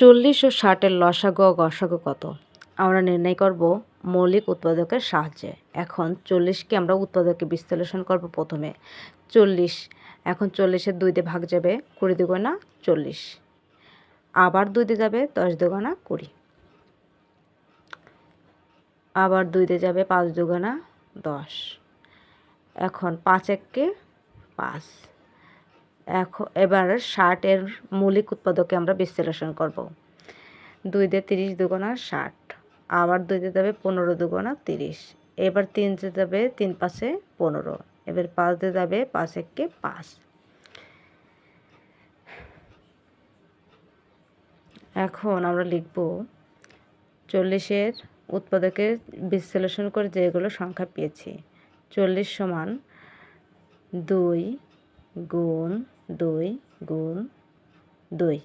চল্লিশ ও ষাটের লসাগু ও গসাগু কত? আমরা নির্ণয় করব মৌলিক উৎপাদকের সাহায্যে। এখন চল্লিশকে আমরা উৎপাদকে বিশ্লেষণ করব প্রথমে। চল্লিশ, এখন চল্লিশের দুই দিয়ে ভাগ যাবে কুড়ি দুগুণা চল্লিশ। আবার দুই দিয়ে যাবে দশ দুগোনা কুড়ি। আবার দুই দিয়ে যাবে পাঁচ দুগোনা দশ। এখন পাঁচ এককে পাঁচ। এখন এবার ষাটের মৌলিক উৎপাদকে আমরা বিশ্লেষণ করব। দুই দিয়ে তিরিশ দুগুণা ষাট। আবার দুই দিয়ে যাবে পনেরো দুগুণা তিরিশ। এবার তিন দিয়ে যাবে তিন পাশে পনেরো। এবার পাঁচ দিয়ে যাবে পাঁচ এককে পাঁচ। এখন আমরা লিখব চল্লিশের উৎপাদকের বিশ্লেষণ করে যেগুলো সংখ্যা পেয়েছি। চল্লিশ সমান দুই গুণ দুই গুণ দুই।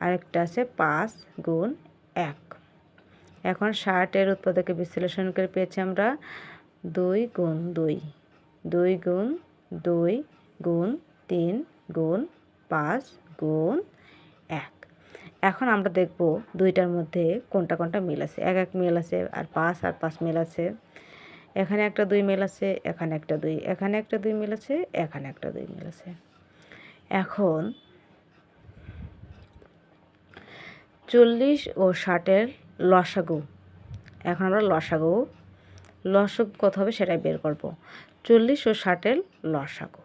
আরেকটা আছে পাঁচ গুণ এক। এখন ষাটের উৎপাদকে বিশ্লেষণ করে পেয়েছি আমরা দুই গুণ দুই। দুই গুণ দুই গুণ তিন গুণ পাঁচ গুণ এক। এখন আমরা দেখব দুইটার মধ্যে কোনটা কোনটা মিল আছে। এক এক মিল আছে আর পাঁচ আর পাঁচ মিল আছে। এখানে একটা দুই মিল আছে, এখানে একটা দুই, এখানে একটা দুই মিল আছে, এখানে একটা দুই মিল আছে। এখন চল্লিশ ও ষাটের লসাগু। এখন আমরা লসাগু। লসাগু কত হবে সেটাই বের করব। চল্লিশ ও ষাটের লসাগু।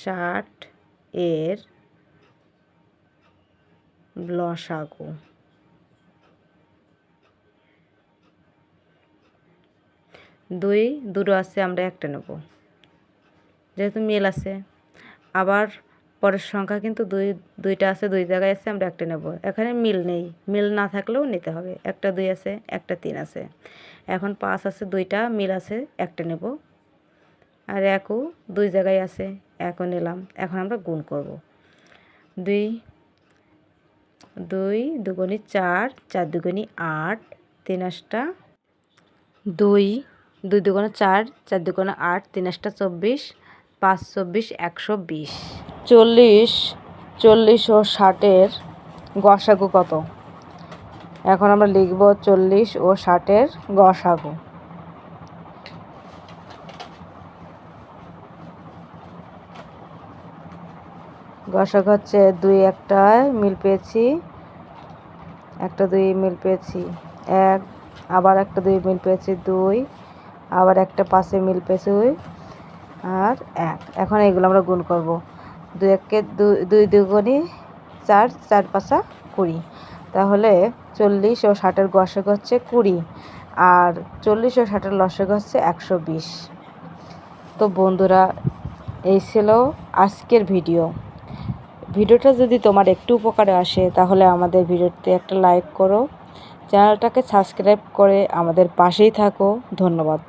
ষাট এর লসাগু। দুই, দুটো আছে, আমরা একটা নেব। যেহেতু মিল আছে, আবার পরের সংখ্যা কিন্তু দুই, দুইটা আছে, দুই জায়গায় আছে, আমরা একটা নেব। এখানে মিল নেই। মিল না থাকলেও নিতে হবে। একটা দুই আছে, একটা তিন আছে। এখন পাঁচ আছে, দুইটা, মিল আছে, একটা নেব। আর একও দুই জায়গায় আছে, একও নিলাম। এখন আমরা গুণ করব। দুই দুই দুগুণি চার চার দুগুণি আট, তিন আটটা দুই দুই দুগুণে চার চার দুগুণে আট, তিন আটটা চব্বিশ, পাঁচ চব্বিশ, একশো বিশ। চল্লিশ চল্লিশ ও ষাটের গসাগু কত? এখন আমরা লিখব চল্লিশ ও ষাটের গসাগু। গসাগু হচ্ছে দুই একটা মিল পেয়েছি, একটা দুই মিল পেয়েছি এক, আবার একটা দুই মিল পেয়েছি দুই আবার একটা পাশে মিল পেয়েছি আর এক। এখন এইগুলো আমরা গুণ করব। দুই এককে দুই দুগুণি চার চার পাঁচা কুড়ি। তাহলে চল্লিশ ও ষাটের গসক হচ্ছে কুড়ি, আর চল্লিশ ও ষাটের লসক হচ্ছে একশো বিশ। তো বন্ধুরা, এই ছিল আজকের ভিডিও। ভিডিওটা যদি তোমার একটু উপকারে আসে, তাহলে আমাদের ভিডিওতে একটা লাইক করো। চ্যানেলটাকে সাবস্ক্রাইব করে আমাদের পাশেই থাকো। ধন্যবাদ।